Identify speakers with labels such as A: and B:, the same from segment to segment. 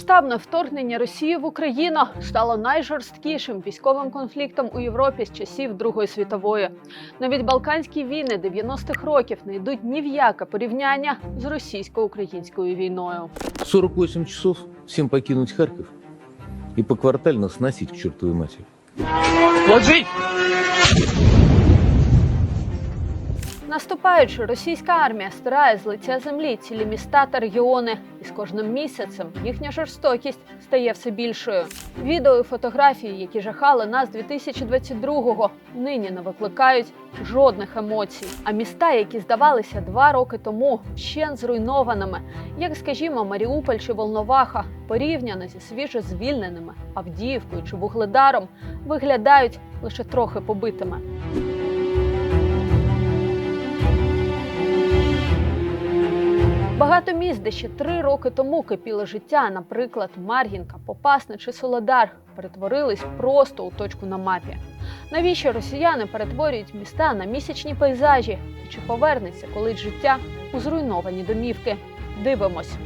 A: Повномасштабне вторгнення Росії в Україну стало найжорсткішим військовим конфліктом у Європі з часів Другої світової. Навіть Балканські війни 90-х років не йдуть ні в яке порівняння з російсько-українською війною.
B: 48 часов всем покинуть Харьков и поквартально сносить к чертовой матери.
A: Наступаючи, російська армія стирає з лиця землі цілі міста та регіони, і з кожним місяцем їхня жорстокість стає все більшою. Відео і фотографії, які жахали нас 2022-го, нині не викликають жодних емоцій. А міста, які здавалися два роки тому ще зруйнованими, як, скажімо, Маріуполь чи Волноваха, порівняно зі свіжо звільненими Авдіївкою чи Вугледаром, виглядають лише трохи побитими. Багато міст, де ще три роки тому кипіло життя, наприклад, Мар'їнка, Попасна чи Солодар, перетворились просто у точку на мапі. Навіщо росіяни перетворюють міста на місячні пейзажі? Чи повернеться колись життя у зруйновані домівки? Дивимось.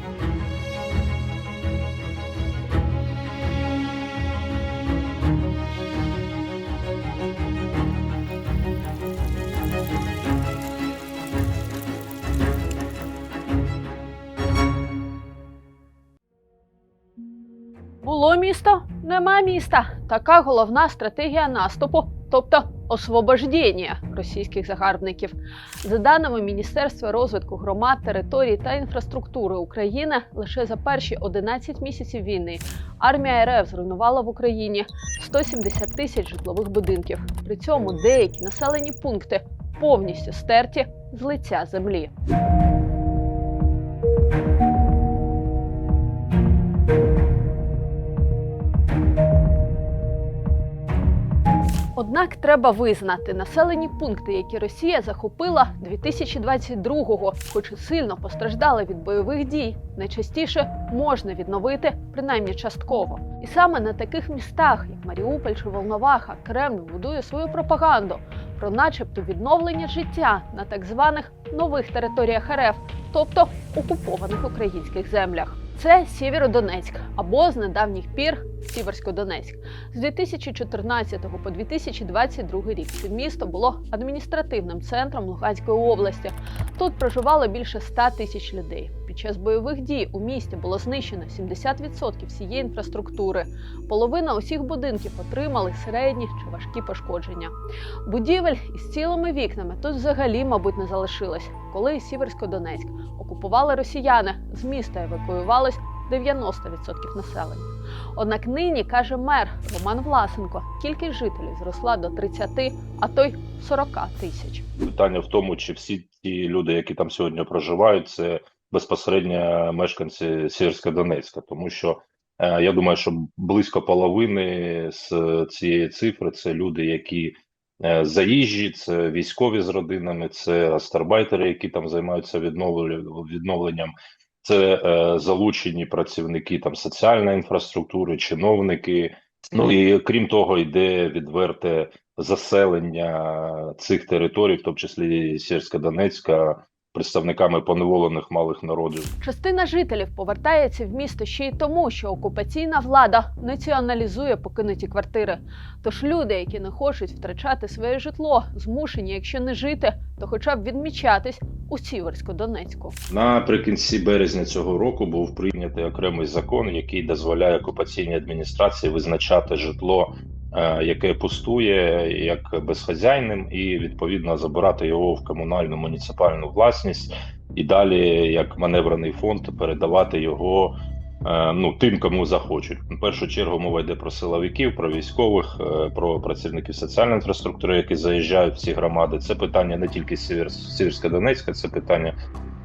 A: Місто, міста. Така головна стратегія наступу, тобто освобождення російських загарбників. За даними Міністерства розвитку громад, територій та інфраструктури України, лише за перші 11 місяців війни армія РФ зруйнувала в Україні 170 тисяч житлових будинків. При цьому деякі населені пункти повністю стерті з лиця землі. Однак треба визнати, населені пункти, які Росія захопила 2022-го, хоч і сильно постраждали від бойових дій, найчастіше можна відновити принаймні частково. І саме на таких містах, як Маріуполь чи Волноваха, Кремль будує свою пропаганду про, начебто, відновлення життя на так званих нових територіях РФ, тобто окупованих українських землях. Це Сєвєродонецьк або з недавніх пір Сіверськодонецьк. З 2014 по 2022 рік це місто було адміністративним центром Луганської області. Тут проживало більше 100 тисяч людей. Під час бойових дій у місті було знищено 70% всієї інфраструктури. Половина усіх будинків отримали середні чи важкі пошкодження. Будівель із цілими вікнами тут взагалі, мабуть, не залишилось. Коли Сіверськодонецьк окупували росіяни, з міста евакуювалось 90% населення. Однак нині каже мер Роман Власенко, кількість жителів зросла до 30, а то й 40 тисяч.
C: Питання в тому, чи всі ті люди, які там сьогодні проживають, це безпосередньо мешканці Сєвєрська-Донецька, тому що е, я думаю, що близько половини з цієї цифри це люди, які е, заїжджі, це військові з родинами, це астарбайтери, які там займаються відновленням. Це е, залучені працівники там соціальної інфраструктури, чиновники. Ну і крім того, йде відверте заселення цих територій, в тому числі Сєрська Донецька, представниками поневолених малих народів.
A: Частина жителів повертається в місто ще й тому, що окупаційна влада націоналізує покинуті квартири. Тож люди, які не хочуть втрачати своє житло, змушені, якщо не жити, то хоча б відмічатись у Сіверсько-Донецьку.
C: Наприкінці березня цього року був прийнятий окремий закон, який дозволяє окупаційній адміністрації визначати житло, яке пустує як безхазяйним, і відповідно забирати його в комунальну муніципальну власність, і далі як маневрений фонд передавати його. е, Ну, тим, кому захочуть. В першу чергу мова йде про силовиків, про військових, е, про працівників соціальної інфраструктури, які заїжджають в ці громади. Це питання не тільки Сєвєрська Донецька, це питання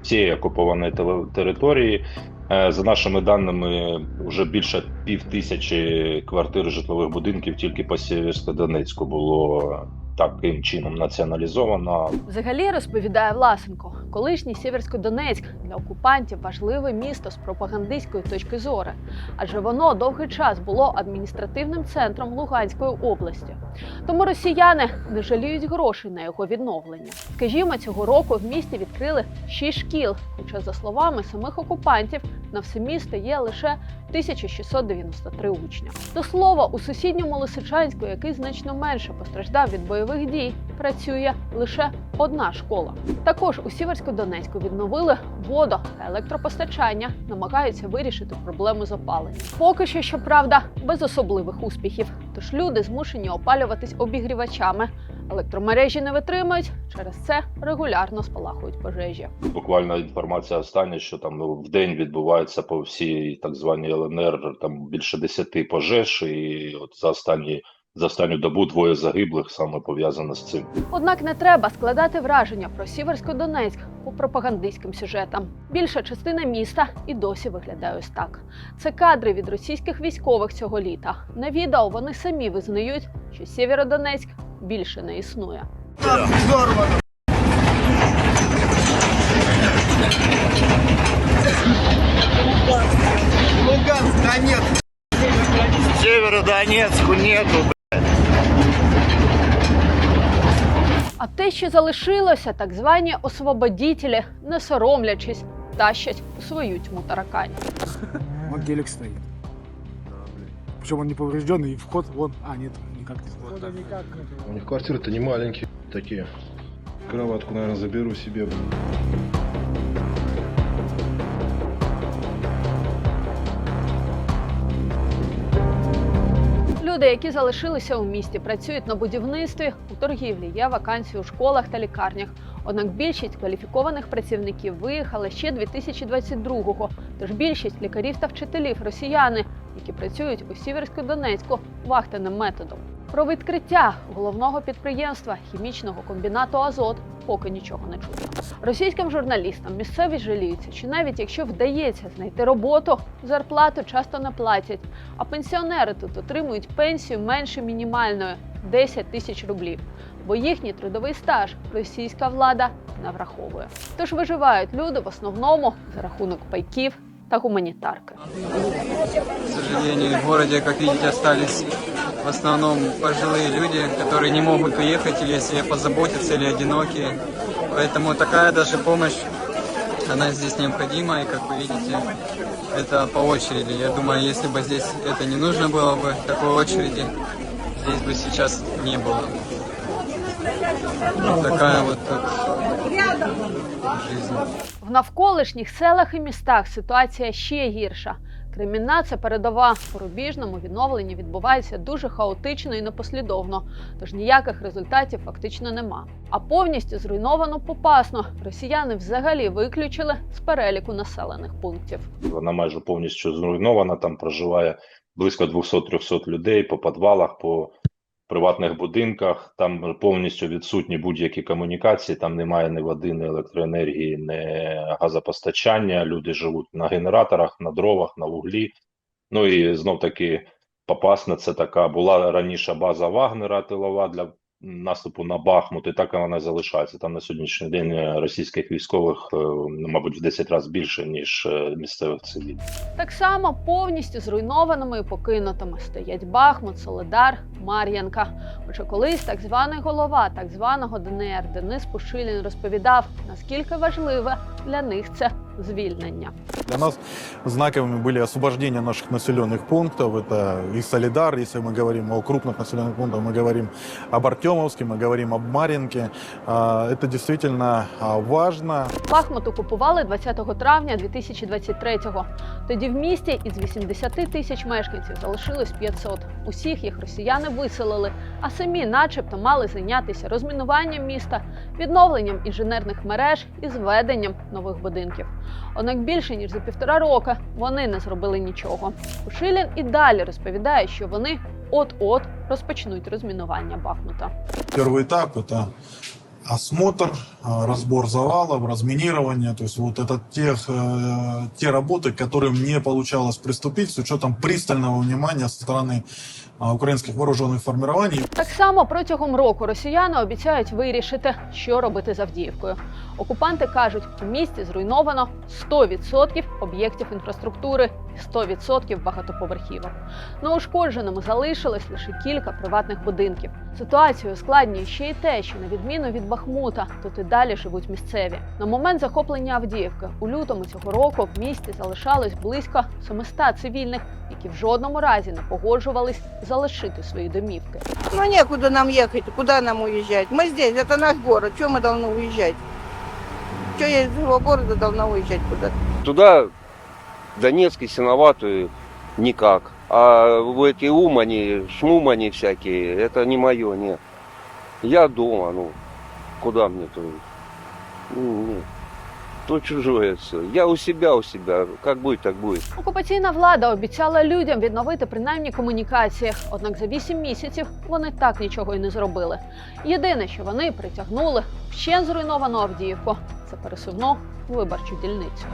C: всієї окупованої території. Е, За нашими даними, вже більше пів тисячі квартир житлових будинків тільки по Сєвєрсько-Донецьку було таким чином націоналізовано.
A: Взагалі розповідає Власенко, колишній Сєвєрсько-Донецьк для окупантів важливе місто з пропагандистської точки зору, адже воно довгий час було адміністративним центром Луганської області. Тому росіяни не жаліють грошей на його відновлення. Скажімо, цього року в місті відкрили шість шкіл, хоча, за словами самих окупантів, на все місто є лише 1693 учня. До слова, у сусідньому Лисичанську, який значно менше постраждав від бойових дій, працює лише одна школа. Також у Сіверсько-Донецьку відновили водо та електропостачання, намагаються вирішити проблему з опаленням. Поки що, щоправда, без особливих успіхів. Тож люди змушені опалюватись обігрівачами. Електромережі не витримують, через це регулярно спалахують пожежі.
C: Буквально інформація остання, що там ну, в день відбувається по всій так званій ЛНР там більше десяти пожеж, і от за останні за останню добу двоє загиблих саме пов'язано з цим.
A: Однак не треба складати враження про Сіверсько-Донецьк по пропагандистським сюжетам. Більша частина міста і досі виглядає ось так. Це кадри від російських військових цього літа. На відео вони самі визнають, що Сєвєродонецьк більше не існує.
D: Луганска нет. Северодонецку нету.
A: А те, що залишилося, так звані освободітелі, не соромлячись, тащать у свою тьму таракань.
E: Вон телек стоит. Причем он не поврежденный, и вход вон. А, нет, никак не вход.
F: У них квартиры-то не маленькие такие. Кроватку, наверное, заберу себе.
A: Люди, які залишилися у місті, працюють на будівництві, у торгівлі, є вакансії у школах та лікарнях. Однак більшість кваліфікованих працівників виїхали ще 2022-го. Тож більшість лікарів та вчителів росіяни, які працюють у Сіверсько-Донецьку вахтенним методом. Про відкриття головного підприємства хімічного комбінату Азот поки нічого не чутно. Російським журналістам місцеві жаліються, що навіть якщо вдається знайти роботу, зарплату часто не платять. А пенсіонери тут отримують пенсію менше мінімальної 10 тисяч рублів, бо їхній трудовий стаж російська влада не враховує. Тож виживають люди в основному за рахунок пайків та гуманітарки.
G: К сожалению, в городе, как видите, остались в основном пожилые люди, которые не могут уехать или если позаботиться, или одинокие. Поэтому такая даже помощь, она здесь необходима, и как вы видите, это по очереди. Я думаю, если бы здесь это не нужно было бы, такой очереди, здесь бы сейчас не было. Вот такая вот жизнь.
A: В навколишніх селах і містах ситуація ще гірша. Кремінна це передова у рубіжному відновленні відбувається дуже хаотично і непослідовно, тож ніяких результатів фактично нема. А повністю зруйновано попасно росіяни взагалі виключили з переліку населених пунктів.
C: Вона майже повністю зруйнована. Там проживає близько 200-300 людей по підвалах, по приватних будинках. Там повністю відсутні будь-які комунікації. Там немає ні води, ні електроенергії, ні газопостачання. Люди живуть на генераторах, на дровах, на вуглі. Ну і знов таки Попасна це така була раніше база Вагнера тилова для наступу на Бахмут, і так вона залишається. Там на сьогоднішній день е, російських військових, е, мабуть, в 10 разів більше, ніж е, місцевих цивільних.
A: Так само повністю зруйнованими і покинутими стоять Бахмут, Соледар, Мар'янка. Хоча колись так званий голова так званого ДНР Денис Пушилін розповідав, наскільки важливе для них це звільнення.
H: Для нас знаковыми были освобождения наших населенных пунктов. Это и Солидар, если мы говорим о крупных населенных пунктах, мы говорим об Артемовске, мы говорим об Маринке. А, Это действительно а, важно.
A: Бахмут окупували 20 травня 2023-го. Тоді в місті із 80 тисяч мешканців залишилось 500. Усіх їх росіяни виселили, а самі, начебто, мали зайнятися розмінуванням міста, відновленням інженерних мереж і зведенням нових будинків. Однак більше ніж за півтора роки вони не зробили нічого. Пушилін і далі розповідає, що вони от-от розпочнуть розмінування Бахмута.
I: Первый этап – это осмотр, а, разбор завалов, разминирование. То есть вот это тех, э, те работы, к которым не получалось приступить с учетом пристального внимания со стороны а, украинских вооруженных формирований.
A: Так само протягом року росіяни обіцяють вирішити, що робити з Авдіївкою. Окупанти кажуть, у місті зруйновано 100% об'єктів інфраструктури, 100% багатоповерхівок. На ушкодженому залишилось лише кілька приватних будинків. Ситуацію ускладнює ще й те, що на відміну від Бахмута, тут і далі живуть місцеві. На момент захоплення Авдіївки у лютому цього року в місті залишалось близько 700 цивільних, які в жодному разі не погоджувались залишити свої домівки.
J: Ну некуда нам ехать, куда нам уезжать? Мы здесь, это наш город, что мы должны уезжать? Что я из своего города должна уезжать куда-то?
K: Туда, Донецкий, Синоватую, никак. А в эти умани, шмумани всякие, это не мое, нет. Я дома, ну, куда мне то? Ну, нет. То чужое все. Я у себя, у себя. Как будет, так будет.
A: Окупаційна влада обіцяла людям відновити принаймні комунікації. Однак за вісім місяців вони так нічого і не зробили. Єдине, що вони притягнули ще зруйновану Авдіївку, це пересувну виборчу дільницю.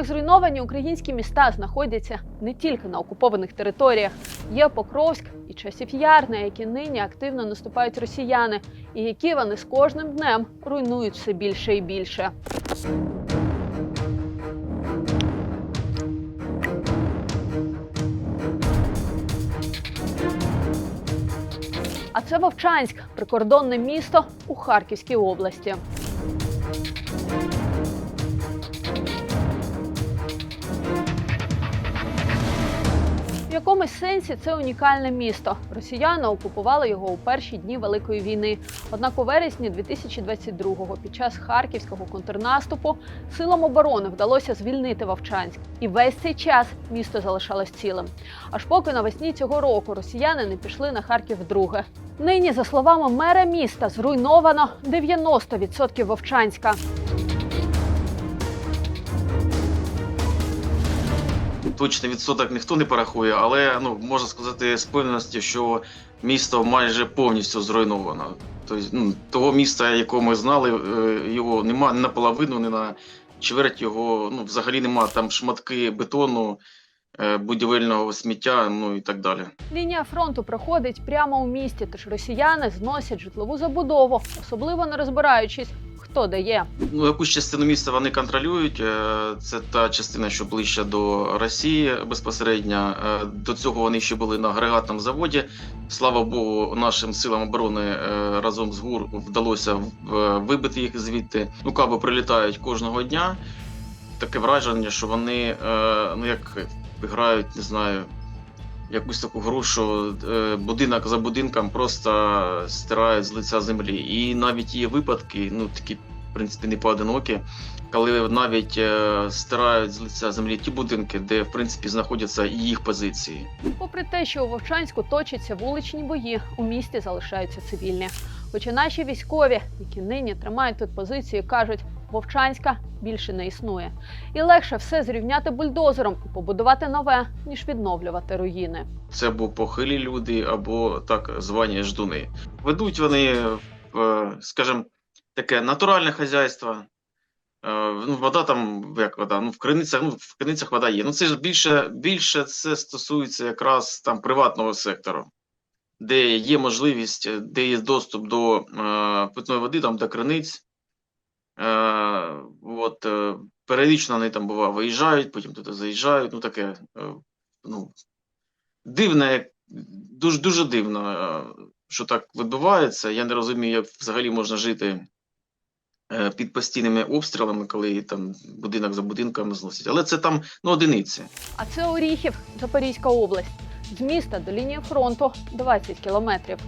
A: Однак зруйновані українські міста знаходяться не тільки на окупованих територіях. Є Покровськ і часів Яр, на які нині активно наступають росіяни, і які вони з кожним днем руйнують все більше і більше. А це Вовчанськ, прикордонне місто у Харківській області. Якомусь сенсі це унікальне місто. Росіяни окупували його у перші дні Великої війни. Однак у вересні 2022-го, під час харківського контрнаступу, силам оборони вдалося звільнити Вовчанськ. І весь цей час місто залишалось цілим. Аж поки навесні цього року росіяни не пішли на Харків вдруге. Нині, за словами мера міста, зруйновано 90% Вовчанська.
L: Точний відсоток ніхто не порахує, але ну можна сказати з певністю, що місто майже повністю зруйновано. Тобто, ну, того міста, якого ми знали, е, його нема ні наполовину, ні на чверть його. Ну, взагалі нема там шматки бетону, е, будівельного сміття, ну і так далі.
A: Лінія фронту проходить прямо у місті, тож росіяни зносять житлову забудову, особливо не розбираючись, хто де є.
L: Ну, якусь частину міста вони контролюють. е, Це та частина, що ближче до Росії безпосередньо. Е, До цього вони ще були на агрегатному заводі. Слава Богу, нашим силам оборони е, разом з ГУР вдалося вибити їх звідти. Ну, каби прилітають кожного дня. Таке враження, що вони ну як грають, не знаю. Якусь таку гру, що е, будинок за будинком просто стирають з лиця землі. І навіть є випадки, ну такі, в принципі, не поодинокі, коли навіть е, стирають з лиця землі ті будинки, де в принципі знаходяться їх позиції.
A: Попри те, що у Вовчанську точаться вуличні бої, у місті залишаються цивільні. Хоча наші військові, які нині тримають тут позиції, кажуть, Вовчанська більше не існує. І легше все зрівняти бульдозером і побудувати нове, ніж відновлювати руїни.
L: Це або похилі люди, або так звані ждуни. Ведуть вони, в, скажімо, таке натуральне хазяйство. Е, Ну, вода там, як вода, ну в криницях, ну в криницях вода є. Ну це ж більше, більше це стосується якраз там приватного сектору, де є можливість, де є доступ до е, питної води, там до криниць. Е, от, е, періодично вони там бува виїжджають, потім туди заїжджають. Ну таке, е, ну, дивне, дуже дуже дивно, що так відбувається. Я не розумію, як взагалі можна жити під постійними обстрілами, коли там будинок за будинком зносять. Але це там ну, одиниці.
A: А це Оріхів, Запорізька область. З міста до лінії фронту 20 кілометрів.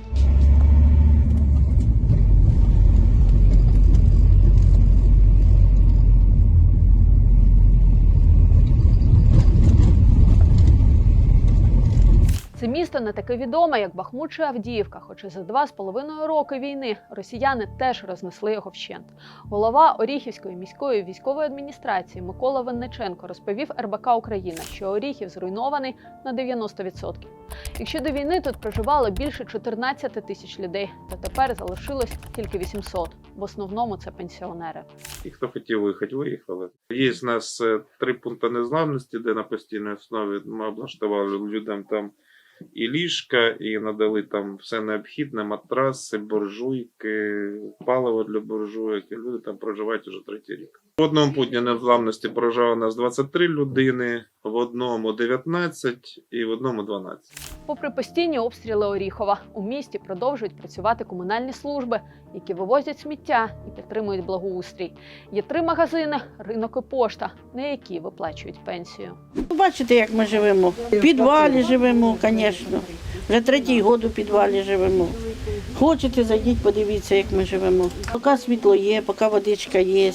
A: Це місто не таке відоме, як Бахмут чи Авдіївка, хоча за два з половиною роки війни росіяни теж рознесли його вщент. Голова Оріхівської міської військової адміністрації Микола Винниченко розповів РБК Україна, що Оріхів зруйнований на 90%. Якщо до війни тут проживало більше 14 тисяч людей, то тепер залишилось тільки 800. В основному це пенсіонери.
M: І хто хотів виїхати, виїхали. Є в нас е, три пункти незламності, де на постійній основі ми облаштували людям там і ліжка, і надали там все необхідне, матраси, буржуйки, паливо для буржуйок. Люди там проживають уже третій рік. Одному путні незламності проживало у нас 23 людини, в одному 19 і в одному 12.
A: Попри постійні обстріли Оріхова, у місті продовжують працювати комунальні служби, які вивозять сміття і підтримують благоустрій. Є три магазини, ринок і пошта, на які виплачують пенсію.
J: Бачите, як ми живемо. В підвалі живемо, звісно. Вже третій год у підвалі живемо. Хочете, зайдіть, подивіться, як ми живемо. Поки світло є, поки водичка є.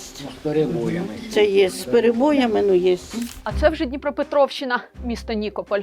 J: Перебоями. Це є. З перебоями, ну є.
A: А це вже Дніпропетровщина, місто Нікополь.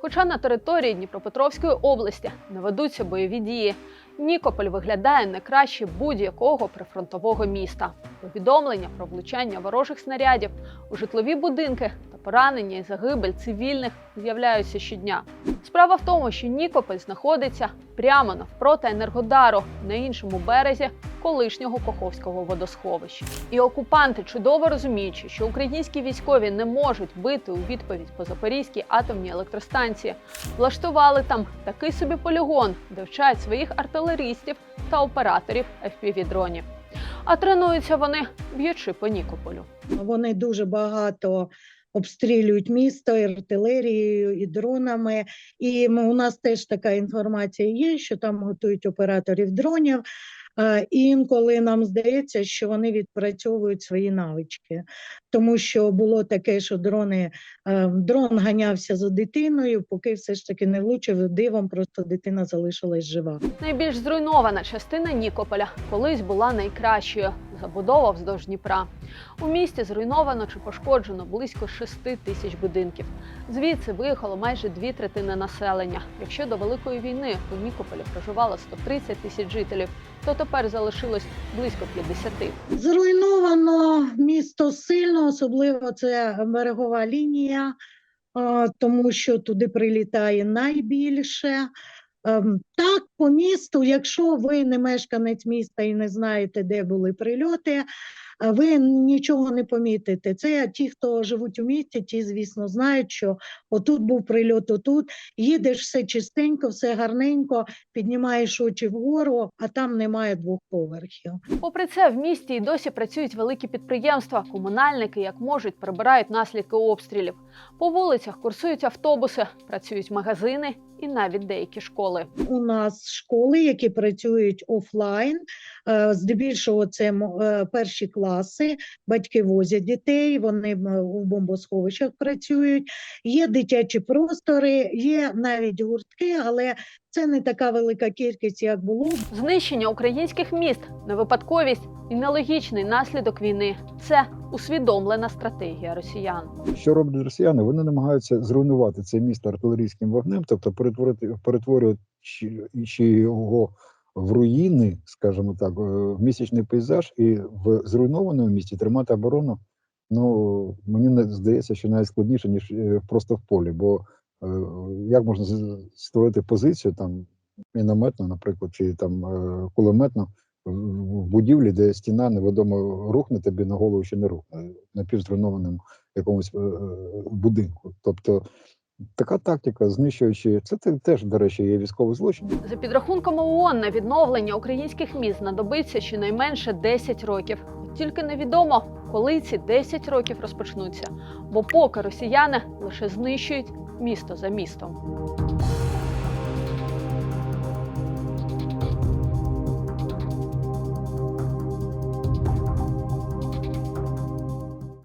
A: Хоча на території Дніпропетровської області не ведуться бойові дії. Нікополь виглядає не краще будь-якого прифронтового міста. Повідомлення про влучання ворожих снарядів у житлові будинки та поранення і загибель цивільних з'являються щодня. Справа в тому, що Нікополь знаходиться прямо навпроти Енергодару на іншому березі колишнього Коховського водосховища. І окупанти, чудово розуміючи, що українські військові не можуть бити у відповідь по Запорізькій атомній електростанції, влаштували там такий собі полігон, де вчать своїх артилеристів та операторів FPV-дронів. А тренуються вони б'ючи по Нікополю.
J: Вони дуже багато обстрілюють місто артилерією, і дронами. І ми, у нас теж така інформація є, що там готують операторів дронів. І інколи нам здається, що вони відпрацьовують свої навички, тому що було таке, що дрони дрон ганявся за дитиною, поки все ж таки не влучив дивом, просто дитина залишилась жива.
A: Найбільш зруйнована частина Нікополя колись була найкращою забудова вздовж Дніпра. У місті зруйновано чи пошкоджено близько 6 тисяч будинків. Звідси виїхало майже дві третини населення. Якщо до великої війни у Нікополі проживало 130 тисяч жителів, то тепер залишилось близько 50.
J: Зруйновано місто сильно, особливо це берегова лінія, тому що туди прилітає найбільше. Ем, Так, по місту, якщо ви не мешканець міста і не знаєте, де були прильоти, ви нічого не помітите. Це ті, хто живуть у місті, ті, звісно, знають, що отут був прильот, отут. Їдеш все чистенько, все гарненько, піднімаєш очі вгору, а там немає двох поверхів.
A: Попри це, в місті і досі працюють великі підприємства. Комунальники, як можуть, прибирають наслідки обстрілів. По вулицях курсують автобуси, працюють магазини і навіть деякі школи.
J: У нас школи, які працюють офлайн. е, Здебільшого це е, перші класи. Батьки возять дітей, вони у бомбосховищах працюють. Є дитячі простори, є навіть гуртки, але це не така велика кількість, як було.
A: Знищення українських міст не випадковість і нелогічний наслідок війни. Це усвідомлена стратегія росіян.
N: Що роблять росіяни? Вони намагаються зруйнувати це місто артилерійським вогнем, тобто перетворити перетворюючи його в руїни, скажімо так, е, в місячний пейзаж, і в зруйнованому місті тримати оборону. Ну мені здається, що навіть складніше ніж е, просто в полі. Бо е, як можна створити позицію там мінометну, наприклад, чи там кулеметну в будівлі, де стіна невідомо рухне тобі на голову чи не рухне, напівзруйнованому якомусь е, е, будинку. Тобто така тактика, знищуючи це те- теж, до речі, є військовий злочин.
A: За підрахунками ООН на відновлення українських міст знадобиться щонайменше 10 років. Тільки невідомо, коли ці 10 років розпочнуться, бо поки росіяни лише знищують місто за містом.